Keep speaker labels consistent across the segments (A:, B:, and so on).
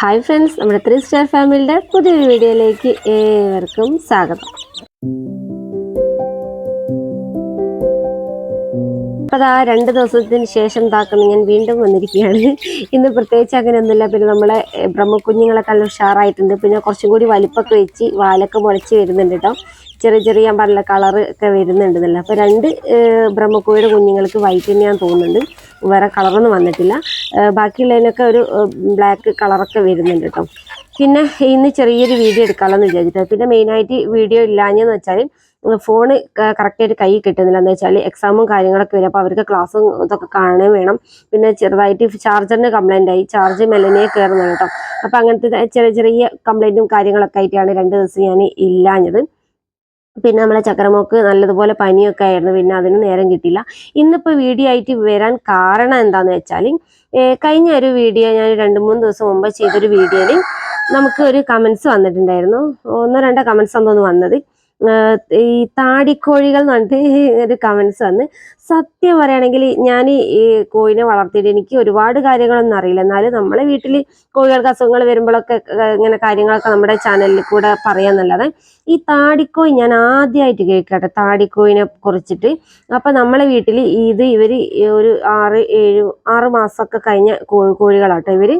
A: Hi friends നമ്മുടെ three star ഫാമിലിയുടെ പുതിയൊരു വീഡിയോയിലേക്ക് ഏവർക്കും സ്വാഗതം. അപ്പോൾ അതാ രണ്ട് ദിവസത്തിന് ശേഷം താക്കുന്ന ഞാൻ വീണ്ടും വന്നിരിക്കുകയാണ്. ഇന്ന് പ്രത്യേകിച്ച് അങ്ങനെയൊന്നുമില്ല. പിന്നെ നമ്മളെ ബ്രഹ്മക്കുഞ്ഞുങ്ങളൊക്കെ നല്ല ഉഷാറായിട്ടുണ്ട്. പിന്നെ കുറച്ചും കൂടി വലിപ്പൊക്കെ വെച്ച് വാലൊക്കെ മുളച്ച് വരുന്നുണ്ട് കേട്ടോ ചെറിയ ചെറിയ പല കളർ ഒക്കെ വരുന്നുണ്ടെന്നല്ല. അപ്പോൾ രണ്ട് ബ്രഹ്മക്കോയുടെ കുഞ്ഞുങ്ങൾക്ക് വൈറ്റ് തന്നെയാന്ന് തോന്നുന്നുണ്ട്. വേറെ കളറൊന്നും വന്നിട്ടില്ല. ബാക്കിയുള്ളതിനൊക്കെ ഒരു ബ്ലാക്ക് കളറൊക്കെ വരുന്നുണ്ട് കേട്ടോ. പിന്നെ ഇന്ന് ചെറിയൊരു വീഡിയോ എടുക്കാമെന്ന് വിചാരിച്ചിട്ട്. പിന്നെ മെയിനായിട്ട് വീഡിയോ ഇല്ലാഞ്ഞെന്ന് വെച്ചാൽ ഫോണ് കറക്റ്റായിട്ട് കൈ കിട്ടുന്നില്ല. എന്ന് വെച്ചാൽ എക്സാമും കാര്യങ്ങളൊക്കെ വരും. അപ്പോൾ അവർക്ക് ക്ലാസ്സും ഇതൊക്കെ കാണുകയും വേണം. പിന്നെ ചെറുതായിട്ട് ചാർജറിന് കംപ്ലൈന്റ് ആയി. ചാർജ് മെല്ലനെ കയറുന്നുണ്ട് കേട്ടോ. അപ്പോൾ അങ്ങനത്തെ ചെറിയ ചെറിയ കംപ്ലൈന്റും കാര്യങ്ങളൊക്കെ ആയിട്ടാണ് രണ്ട് ദിവസം ഞാൻ ഇല്ലാഞ്ഞത്. പിന്നെ നമ്മളെ ചക്രമോക്ക് നല്ലതുപോലെ പനിയൊക്കെ ആയിരുന്നു പിന്നെ അതിന് നേരം കിട്ടില്ല ഇന്നിപ്പോൾ വീഡിയോ ആയിട്ട് വരാൻ കാരണം എന്താണെന്ന് വെച്ചാൽ കഴിഞ്ഞ ഒരു വീഡിയോ ഞാൻ രണ്ട് മൂന്ന് ദിവസം മുമ്പ് ചെയ്തൊരു വീഡിയോയിൽ നമുക്ക് ഒരു കമൻസ് വന്നിട്ടുണ്ടായിരുന്നു. ഒന്നോ രണ്ടോ കമൻസ് എന്തോന്ന് വന്നത്. ഈ താടിക്കോഴികൾ എന്ന് പറഞ്ഞിട്ട് ഒരു കമൻസ് വന്ന്. സത്യം പറയുകയാണെങ്കിൽ ഞാൻ ഈ കോഴിനെ വളർത്തിയിട്ട് എനിക്ക് ഒരുപാട് കാര്യങ്ങളൊന്നും അറിയില്ല. എന്നാലും നമ്മളെ വീട്ടിൽ കോഴികൾക്ക് അസുഖങ്ങൾ വരുമ്പോഴൊക്കെ ഇങ്ങനെ കാര്യങ്ങളൊക്കെ നമ്മുടെ ചാനലിൽ കൂടെ പറയാന്നല്ലാതെ ഈ താടിക്കോഴി ഞാൻ ആദ്യമായിട്ട് കേൾക്കട്ടെ. താടിക്കോഴിനെ കുറിച്ചിട്ട്. അപ്പം നമ്മളെ വീട്ടിൽ ഇത് ഇവർ ഒരു ആറ് ഏഴ് ആറ് മാസമൊക്കെ കഴിഞ്ഞ കോഴി കോഴികളാട്ടോ ഇവർ.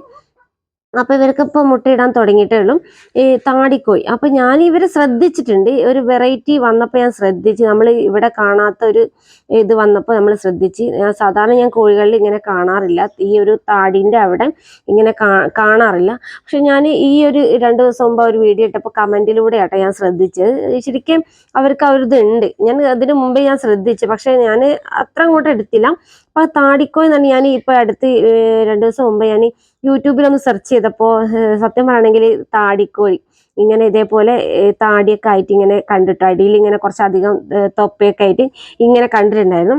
A: അപ്പൊ ഇവർക്ക് ഇപ്പൊ മുട്ടയിടാൻ തുടങ്ങിയിട്ടേ ഉള്ളൂ ഈ താടിക്കോയി അപ്പൊ ഞാൻ ഇവരെ ശ്രദ്ധിച്ചിട്ടുണ്ട്. ഒരു വെറൈറ്റി വന്നപ്പോൾ ഞാൻ ശ്രദ്ധിച്ച് നമ്മൾ ഇവിടെ കാണാത്ത ഒരു ഇത് വന്നപ്പോൾ നമ്മൾ ശ്രദ്ധിച്ച്. സാധാരണ ഞാൻ കോഴികളിൽ ഇങ്ങനെ കാണാറില്ല. ഈ ഒരു താടിന്റെ അവിടെ ഇങ്ങനെ കാണാറില്ല. പക്ഷെ ഞാൻ ഈ ഒരു രണ്ട് ദിവസം മുമ്പ് ഒരു വീഡിയോ ഇട്ടപ്പോൾ കമന്റിലൂടെ ആട്ടോ ഞാൻ ശ്രദ്ധിച്ചത്. ശരിക്കും അവർക്ക് ഒരു ഇതുണ്ട്. ഞാൻ അതിനു മുമ്പേ ഞാൻ ശ്രദ്ധിച്ചു. പക്ഷെ ഞാൻ അത്ര അങ്ങോട്ട് എടുത്തില്ല. അപ്പൊ ആ താടിക്കോഴി എന്നാണ് ഞാൻ ഇപ്പൊ അടുത്ത് രണ്ടു ദിവസം മുമ്പ് ഞാൻ യൂട്യൂബിലൊന്ന് സെർച്ച് ചെയ്തപ്പോൾ സത്യം പറയണമെങ്കിൽ താടിക്കോഴി ഇങ്ങനെ ഇതേപോലെ താടിയൊക്കെ ആയിട്ട് ഇങ്ങനെ കണ്ടിട്ട് അടിയിൽ ഇങ്ങനെ കുറച്ചധികം തൊപ്പയൊക്കെ ആയിട്ട് ഇങ്ങനെ കണ്ടിട്ടുണ്ടായിരുന്നു.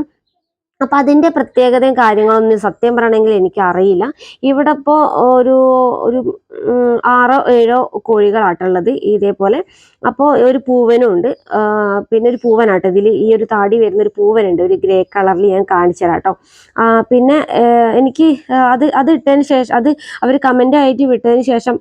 A: അപ്പൊ അതിന്റെ പ്രത്യേകതയും കാര്യങ്ങളൊന്നും സത്യം പറയണമെങ്കിൽ എനിക്ക് അറിയില്ല ഇവിടെ ഇപ്പോ ഒരു ഒരു ആറോ ഏഴോ കോഴികളാട്ടുള്ളത് ഇതേപോലെ. അപ്പോൾ ഒരു പൂവനും ഉണ്ട് പിന്നെ ഒരു പൂവനാട്ടോ. ഇതിൽ ഈ ഒരു താടി വരുന്ന ഒരു പൂവനുണ്ട്. ഒരു ഗ്രേ കളറിൽ ഞാൻ കാണിച്ചു പിന്നെ എനിക്ക് അത് അത് ഇട്ടതിന് ശേഷം അത് അവർ കമന്റ് ആയിട്ട് വിട്ടതിന് ശേഷം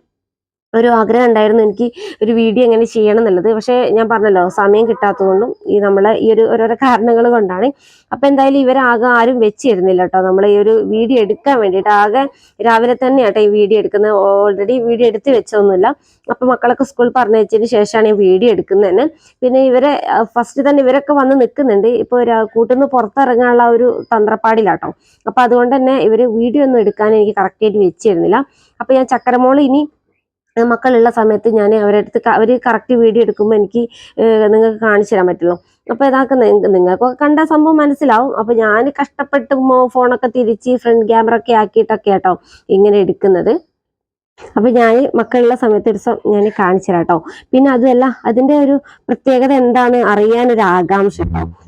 A: ഒരു ആഗ്രഹം ഉണ്ടായിരുന്നു എനിക്ക് ഒരു വീഡിയോ എങ്ങനെ ചെയ്യണം എന്നുള്ളത്. പക്ഷേ ഞാൻ പറഞ്ഞല്ലോ സമയം കിട്ടാത്തതുകൊണ്ടും ഈ നമ്മളെ ഈ ഒരു ഓരോരോ കാരണങ്ങൾ കൊണ്ടാണ്. അപ്പൊ എന്തായാലും ഇവരാകെ ആരും വെച്ചിരുന്നില്ല കേട്ടോ. നമ്മൾ ഈ ഒരു വീഡിയോ എടുക്കാൻ വേണ്ടിയിട്ട് ആകെ രാവിലെ തന്നെ കേട്ടോ ഈ വീഡിയോ എടുക്കുന്നത്. ഓൾറെഡി വീഡിയോ എടുത്ത് വെച്ചൊന്നുമില്ല അപ്പൊ മക്കളൊക്കെ സ്കൂൾ പറഞ്ഞയച്ചതിന് ശേഷമാണ് ഈ വീഡിയോ എടുക്കുന്നതന്നെ. പിന്നെ ഇവരെ ഫസ്റ്റ് തന്നെ ഇവരൊക്കെ വന്ന് നിൽക്കുന്നുണ്ട്. ഇപ്പോൾ കൂട്ടുനിന്ന് പുറത്തിറങ്ങാനുള്ള ഒരു തന്ത്രപ്പാടിലാട്ടോ. അപ്പൊ അതുകൊണ്ട് തന്നെ ഇവർ വീഡിയോ ഒന്നും എടുക്കാൻ എനിക്ക് കറക്റ്റായിട്ട് വെച്ചിരുന്നില്ല. അപ്പം ഞാൻ ചക്കരമോൾ ഇനി മക്കളുള്ള സമയത്ത് ഞാൻ അവരുടെ അടുത്ത് അവർ കറക്റ്റ് വീഡിയോ എടുക്കുമ്പോൾ എനിക്ക് നിങ്ങൾക്ക് കാണിച്ചു തരാൻ പറ്റുള്ളൂ. അപ്പോൾ ഇതാക്ക നിങ്ങൾക്കൊക്കെ കണ്ട സംഭവം മനസ്സിലാവും. അപ്പോൾ ഞാൻ കഷ്ടപ്പെട്ട് ഫോണൊക്കെ തിരിച്ച് ഫ്രണ്ട് ക്യാമറ ഒക്കെ ആക്കിയിട്ടൊക്കെ കേട്ടോ ഇങ്ങനെ എടുക്കുന്നത്. അപ്പൊ ഞാൻ മക്കളുള്ള സമയത്ത് ഒരു ദിവസം ഞാൻ കാണിച്ചു കേട്ടോ. പിന്നെ അതുമല്ല അതിന്റെ ഒരു പ്രത്യേകത എന്താണ്? അറിയാനൊരു ആകാംക്ഷ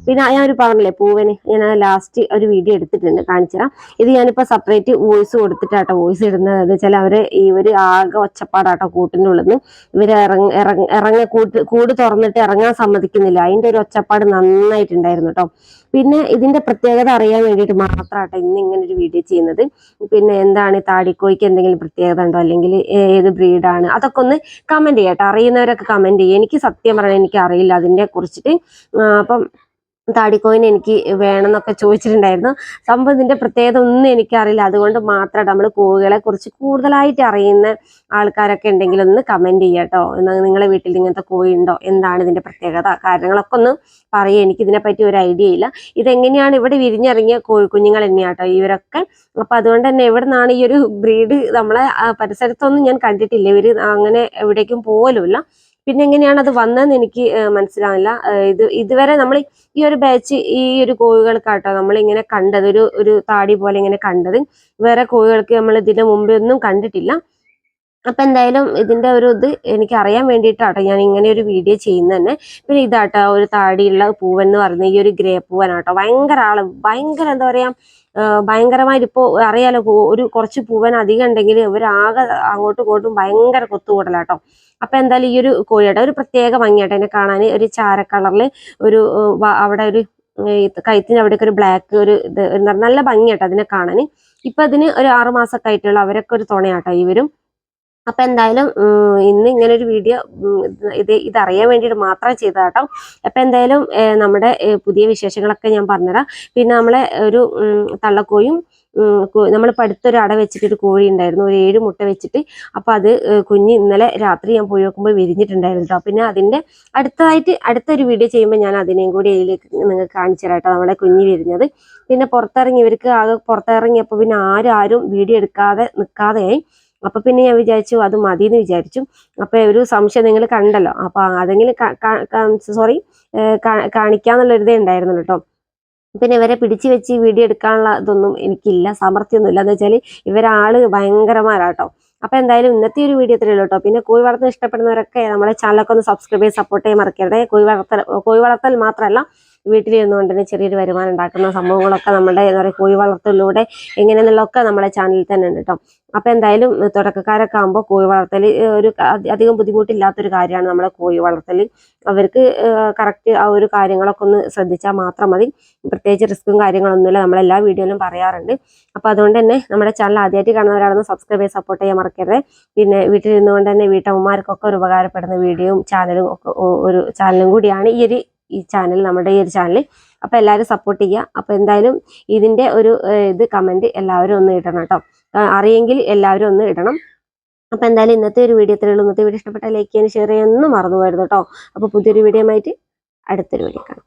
A: പിന്നെ ഞാൻ ഒരു പറഞ്ഞില്ലേ പൂവന് ഞാൻ ലാസ്റ്റ് ഒരു വീഡിയോ എടുത്തിട്ടുണ്ട് കാണിച്ചു തരാം. ഇത് ഞാനിപ്പോ സെപ്പറേറ്റ് വോയിസ് കൊടുത്തിട്ടാട്ടോ വോയിസ് ഇടുന്നത്. വെച്ചാൽ അവർ ഒരു ആകെ ഒച്ചപ്പാടാട്ടോ കൂട്ടിനുള്ളിൽ നിന്ന്. ഇവർ ഇറങ്ങ ഇറങ്ങ ഇറങ്ങ കൂട്ട് കൂട് തുറന്നിട്ട് ഇറങ്ങാൻ സമ്മതിക്കുന്നില്ല. അതിന്റെ ഒരു ഒച്ചപ്പാട് നന്നായിട്ടുണ്ടായിരുന്നു കേട്ടോ. പിന്നെ ഇതിന്റെ പ്രത്യേകത അറിയാൻ വേണ്ടിയിട്ട് മാത്രമാട്ടോ ഇന്ന് ഇങ്ങനെ ഒരു വീഡിയോ ചെയ്യുന്നത്. പിന്നെ എന്താണ് താടിക്കോയ്ക്ക് എന്തെങ്കിലും പ്രത്യേകത ഉണ്ടോ? അല്ലെങ്കിൽ ഏത് ബ്രീഡാണ് അതൊക്കെ ഒന്ന് കമന്റ് ചെയ്യട്ടോ അറിയുന്നവരൊക്കെ കമന്റ് ചെയ്യും. എനിക്ക് സത്യം പറഞ്ഞാൽ എനിക്ക് അറിയില്ല അതിനെ കുറിച്ചിട്ട്. അപ്പം താടിക്കോയിന് എനിക്ക് വേണമെന്നൊക്കെ ചോദിച്ചിട്ടുണ്ടായിരുന്നു. സംഭവം ഇതിന്റെ പ്രത്യേകത ഒന്നും എനിക്കറിയില്ല. അതുകൊണ്ട് മാത്രം നമ്മൾ കോഴികളെ കുറിച്ച് കൂടുതലായിട്ട് അറിയുന്ന ആൾക്കാരൊക്കെ ഉണ്ടെങ്കിൽ ഒന്ന് കമന്റ് ചെയ്യാട്ടോ എന്നാൽ നിങ്ങളെ വീട്ടിൽ ഇങ്ങനത്തെ കോഴി ഉണ്ടോ? എന്താണ് ഇതിന്റെ പ്രത്യേകത? കാര്യങ്ങളൊക്കെ ഒന്ന് പറയുക എനിക്ക് ഇതിനെപ്പറ്റി ഒരു ഐഡിയ ഇല്ല. ഇതെങ്ങനെയാണ് ഇവിടെ വിരിഞ്ഞിറങ്ങിയ കോഴി കുഞ്ഞുങ്ങൾ തന്നെയാട്ടോ ഇവരൊക്കെ. അപ്പം അതുകൊണ്ട് തന്നെ എവിടെ നിന്നാണ് ഈ ഒരു ബ്രീഡ് നമ്മളെ പരിസരത്തൊന്നും ഞാൻ കണ്ടിട്ടില്ല. ഇവർ അങ്ങനെ എവിടേക്കും പോലുമില്ല പിന്നെ എങ്ങനെയാണ് അത് വന്നതെന്ന് എനിക്ക് മനസ്സിലാവില്ല ഇത് ഇതുവരെ നമ്മൾ ഈ ഒരു ബാച്ച് ഈ ഒരു കോഴികൾക്കാട്ടോ നമ്മൾ ഇങ്ങനെ കണ്ടത് ഒരു ഒരു താടി പോലെ ഇങ്ങനെ കണ്ടത്. വേറെ കോഴികൾക്ക് നമ്മൾ ഇതിന് മുമ്പേ ഒന്നും കണ്ടിട്ടില്ല. അപ്പൊ എന്തായാലും ഇതിന്റെ ഒരു ഇത് എനിക്ക് അറിയാൻ വേണ്ടിയിട്ടാട്ടോ ഞാൻ ഇങ്ങനെ ഒരു വീഡിയോ ചെയ്യുന്നത് തന്നെ. പിന്നെ ഇതാട്ടോ ഒരു താടിയുള്ള പൂവെന്ന് എന്ന് ഈ ഒരു ഗ്രേ പൂവനാട്ടോ. ഭയങ്കര ആൾ ഭയങ്കര എന്താ പറയാ ആഹ് ഭയങ്കരമായിട്ട് ഇപ്പോ അറിയാലോ ഒരു കുറച്ച് പൂവൻ അധികം ഉണ്ടെങ്കിൽ ഇവരാകെ അങ്ങോട്ടും ഇങ്ങോട്ടും ഭയങ്കര കൊത്തുകൂടലാട്ടോ. അപ്പൊ എന്തായാലും ഈ ഒരു കോഴിയുടെ ഒരു പ്രത്യേക ഭംഗിയാട്ടോ. എന്നെ കാണാൻ ഒരു ചാര കളറിൽ ഒരു അവിടെ ഒരു കൈത്തിന് അവിടെയൊക്കെ ഒരു ബ്ലാക്ക് ഒരു ഇത് നല്ല ഭംഗിയാട്ടോ അതിനെ കാണാൻ. ഇപ്പൊ അതിന് ഒരു ആറുമാസമൊക്കെ ആയിട്ടുള്ള അവരൊക്കെ ഒരു തുണയാട്ടോ ഇവരും. അപ്പൊ എന്തായാലും ഇന്ന് ഇങ്ങനെ ഒരു വീഡിയോ ഇത് ഇതറിയാൻ വേണ്ടിയിട്ട് മാത്രം ചെയ്തതാട്ടോ. അപ്പൊ എന്തായാലും നമ്മുടെ പുതിയ വിശേഷങ്ങളൊക്കെ ഞാൻ പറഞ്ഞുതരാം. പിന്നെ നമ്മളെ ഒരു തള്ളക്കോയും നമ്മൾ പഠിത്തൊരു അട വെച്ചിട്ട് ഒരു കോഴി ഉണ്ടായിരുന്നു. ഒരു ഏഴ് മുട്ട വെച്ചിട്ട്. അപ്പൊ അത് കുഞ്ഞ് ഇന്നലെ രാത്രി ഞാൻ പോയി നോക്കുമ്പോൾ വിരിഞ്ഞിട്ടുണ്ടായിരുന്നു കേട്ടോ പിന്നെ അതിന്റെ അടുത്തതായിട്ട് അടുത്തൊരു വീഡിയോ ചെയ്യുമ്പോൾ ഞാൻ അതിനെയും കൂടി അതിലേക്ക് നിങ്ങൾക്ക് കാണിച്ചു തരാം കേട്ടോ നമ്മളെ കുഞ്ഞ് വിരിഞ്ഞത്. പിന്നെ പുറത്തിറങ്ങി ഇവർക്ക് ആകെ പുറത്തിറങ്ങിയപ്പോൾ പിന്നെ ആരും ആരും വീഡിയോ എടുക്കാതെ നിൽക്കാതെയായി അപ്പൊ പിന്നെ ഞാൻ വിചാരിച്ചു അത് മതി എന്ന് വിചാരിച്ചു. അപ്പൊ ഒരു സംശയം നിങ്ങൾ കണ്ടല്ലോ. അപ്പൊ അതെങ്കിലും സോറി കാണിക്കാന്നുള്ള ഇതേ ഉണ്ടായിരുന്നുള്ളൂ കേട്ടോ പിന്നെ ഇവരെ പിടിച്ചു വെച്ച് വീഡിയോ എടുക്കാനുള്ള ഇതൊന്നും എനിക്കില്ല ഇല്ല എന്ന് വെച്ചാൽ ഇവരാൾ ഭയങ്കരമാരാട്ടോ അപ്പൊ എന്തായാലും ഇന്നത്തെ ഒരു വീഡിയോ ഇത്രയുള്ളൂ കേട്ടോ പിന്നെ കോഴി വളർത്തൽ ഇഷ്ടപ്പെടുന്നവരൊക്കെ നമ്മുടെ ചാനലൊക്കെ ഒന്ന് സബ്സ്ക്രൈബ് ചെയ്ത് സപ്പോർട്ട് ചെയ്യാൻ മറക്കരുത്. കോഴി വളർത്തൽ കോഴി വളർത്തൽ മാത്രമല്ല വീട്ടിലിരുന്നുകൊണ്ട് തന്നെ ചെറിയൊരു വരുമാനം ഉണ്ടാക്കുന്ന സംഭവങ്ങളൊക്കെ നമ്മുടെ എന്താ പറയുക കോഴി വളർത്തലിലൂടെ എങ്ങനെയെന്നുള്ളതൊക്കെ നമ്മുടെ ചാനലിൽ തന്നെ ഉണ്ട് കേട്ടോ. അപ്പോൾ എന്തായാലും തുടക്കക്കാരൊക്കെ ആകുമ്പോൾ കോഴി വളർത്തൽ ഒരു അധികം ബുദ്ധിമുട്ടില്ലാത്തൊരു കാര്യമാണ് നമ്മുടെ കോഴി വളർത്തൽ അവർക്ക് കറക്റ്റ് ആ ഒരു കാര്യങ്ങളൊക്കെ ഒന്ന് ശ്രദ്ധിച്ചാൽ മാത്രം മതി. പ്രത്യേകിച്ച് റിസ്ക്കും കാര്യങ്ങളൊന്നുമില്ല. നമ്മളെല്ലാ വീഡിയോയിലും പറയാറുണ്ട്. അപ്പോൾ അതുകൊണ്ട് തന്നെ നമ്മുടെ ചാനൽ ആദ്യമായിട്ട് കാണുന്നവരാണെന്ന് സബ്സ്ക്രൈബ് ചെയ്ത് സപ്പോർട്ട് ചെയ്യാൻ മറക്കരുത്. പിന്നെ വീട്ടിലിരുന്നുകൊണ്ട് തന്നെ വീട്ടമ്മമാർക്കൊക്കെ ഒരു ഉപകാരപ്പെടുന്ന വീഡിയോയും ചാനലും ഒക്കെ ഒരു ചാനലും കൂടിയാണ് ഈ ഒരു ഈ ചാനൽ നമ്മുടെ ഈ ഒരു ചാനൽ അപ്പോൾ എല്ലാവരും സപ്പോർട്ട് ചെയ്യുക. അപ്പോൾ എന്തായാലും ഇതിന്റെ ഒരു ഇത് കമന്റ് എല്ലാവരും ഒന്ന് ഇടണം കേട്ടോ. അറിയെങ്കിൽ എല്ലാവരും ഒന്ന് ഇടണം. അപ്പോൾ എന്തായാലും ഇന്നത്തെ ഒരു വീഡിയോ ഇത്രയേ ഉള്ളൂ. ഇന്നത്തെ വീഡിയോ ഇഷ്ടപ്പെട്ട ലൈക്ക് ചെയ്യാൻ ഷെയർ ചെയ്യാനൊന്നും മറന്നു പോയിരുന്നു കേട്ടോ. അപ്പോൾ പുതിയൊരു വീഡിയോ ആയിട്ട് അടുത്തൊരു വീഡിയോ കാണാം.